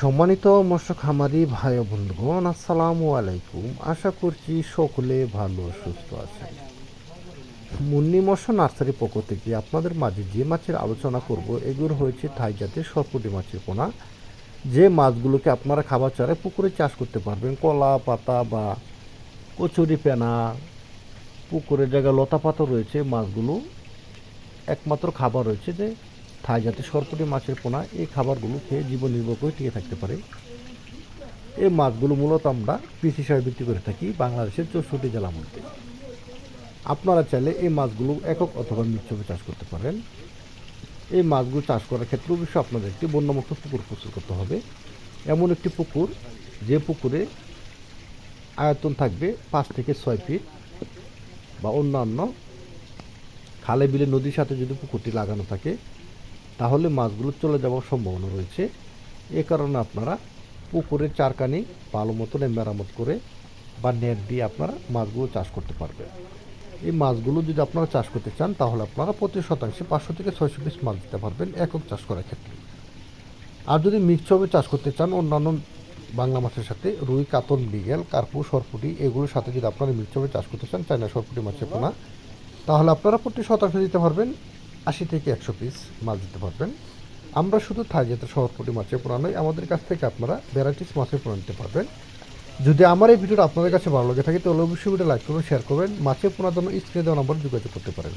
সম্মানিত মৎস্য খামারি ভাই বন্ধুগণ, আসসালামু আলাইকুম। আশা করছি সকলে ভালো সুস্থ আছেন। মুন্নি মৎস্য নার্সারি পক্ষ থেকে আপনাদের মাঝে যে মাছের আলোচনা করব, এগুলো হয়েছে থাই জাতের সরপুটি মাছের পোনা। যে মাছগুলোকে আপনারা খাবার চারে পুকুরে চাষ করতে পারবেন, কলা, পাতা বা কচুরি পেনা, পুকুরের জায়গায় লতা পাতা রয়েছে, মাছগুলো একমাত্র খাবার রয়েছে যে থাই জাতের সরপুটি মাছের পোনা এই খাবারগুলো খেয়ে জীবন নির্ভর করে টিকে থাকতে পারে। এই মাছগুলো মূলত আমরা পিস হিসাবে বিক্রি করে থাকি বাংলাদেশের চৌষট্টি জেলার মধ্যে। আপনারা চাইলে এই মাছগুলো একক অথবা মিশ্রভাবে চাষ করতে পারেন। এই মাছগুলো চাষ করার ক্ষেত্রে অবশ্যই আপনাদের একটি বন্যমুক্ত পুকুর প্রস্তুত করতে হবে। এমন একটি পুকুর, যে পুকুরে আয়তন থাকবে পাঁচ থেকে ছয় ফিট বা অন্যান্য খালে বিলে নদীর সাথে যদি পুকুরটি লাগানো থাকে তাহলে মাছগুলো চলে যাওয়ার সম্ভাবনা রয়েছে। এ কারণে আপনারা পুকুরের চারকানি ভালো মতন মেরামত করে বা নেট দিয়ে আপনারা মাছগুলো চাষ করতে পারবেন। এই মাছগুলো যদি আপনারা চাষ করতে চান, তাহলে আপনারা প্রতি শতাংশে পাঁচশো থেকে ছয়শো পিস মাছ দিতে পারবেন একক চাষ করার ক্ষেত্রে। আর যদি মিক্সভাবে চাষ করতে চান, অন্যান্য বাংলা মাছের সাথে রুই, কাতল মৃগেল কার্পু সরপুটি, এগুলোর সাথে যদি আপনারা মিক্সভাবে চাষ করতে চান, চায়না সরপুটি, মাছের পোনা, তাহলে আপনারা প্রতি শতাংশ দিতে পারবেন। আশি থেকে একশো পিস মাছ দিতে পারবেন। আমরা শুধু থাই জাতের শহরপটি মাছের পোড়া নয়, আমাদের কাছ থেকে আপনারা ভ্যারাইটিস মাছের পোনা নিতে পারবেন। যদি আমার এই ভিডিওটা আপনাদের কাছে ভালো লাগে থাকে, তাহলে অবশ্যই ভিডিও লাইক করবেন শেয়ার করবেন। মাছের পোনার জন্য স্ক্রিনে দেওয়া নম্বর যোগাযোগ করতে পারেন।